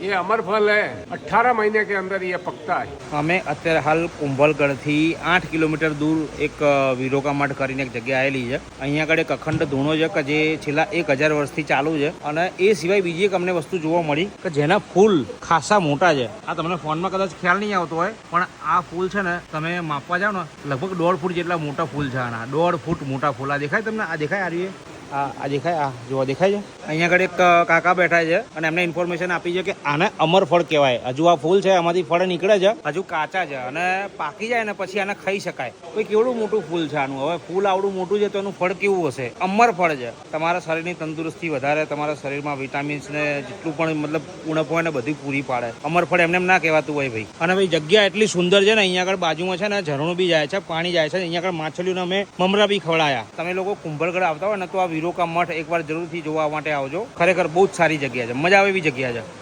ये अमर फल है अट्ठारह महीने के अंदर ये पकता है અમે અત્યારે હાલ કુંભલગઢથી આઠ કિલોમીટર દૂર એક અ, વિરોકા મઠ કરીને એક જગ્યા આવેલી છે અહીંયા આગળ એક અખંડ ધૂણો છે કે જે છેલ્લા એક હજાર વર્ષથી ચાલુ છે અને એ સિવાય બીજી એક અમને વસ્તુ જોવા મળી કે જેના ફૂલ ખાસા મોટા છે આ તમને ફોનમાં કદાચ ખ્યાલ નહીં આવતો હોય પણ આ ફૂલ છે ને તમે માપવા જાઓ ને લગભગ દોઢ ફૂટ જેટલા મોટા ફૂલ છે આના દોઢ ફૂટ મોટા ફૂલ આ દેખાય તમને આ દેખાય આ રહ્યું એ? આ દેખાય? આ જોવા દેખાય છે? અહીંયા આગળ એક કાકા બેઠા છે અને એમને ઇન્ફોર્મેશન આપી છે કે આને અમર ફળ કહેવાય. હજુ આ ફૂલ છે, આમાંથી ફળ નીકળે છે. હજુ કાચા છે અને પાકી જાય ને પછી આને ખાઈ શકાય. કોઈ કેવડું મોટું ફૂલ છે આનું. હવે ફૂલ આવડું મોટું છે તો એનું ફળ કેવું હશે? અમર ફળ છે. તમારા શરીરની તંદુરસ્તી વધારે, તમારા શરીરમાં વિટામિન્સ ને જેટલું પણ મતલબ ઉણપ હોય ને બધી પૂરી પાડે. અમર ફળ એમને એમ ના કહેવાતું હોય ભાઈ. અને ભાઈ જગ્યા એટલી સુંદર છે ને, અહીંયા આગળ બાજુમાં છે ને, ઝરણું બી જાય છે, પાણી જાય છે અહીંયા આગળ માછલીઓને અમે મમરા બી ખવડાયા. તમે લોકો કુંભળગઢ આવતા હોય ને, તો આ વિરોકા મઠ એકવાર જરૂરથી જોવા માટે આવજો. ખરેખર બહુ જ સારી જગ્યા છે. મજા આવે એવી જગ્યા છે.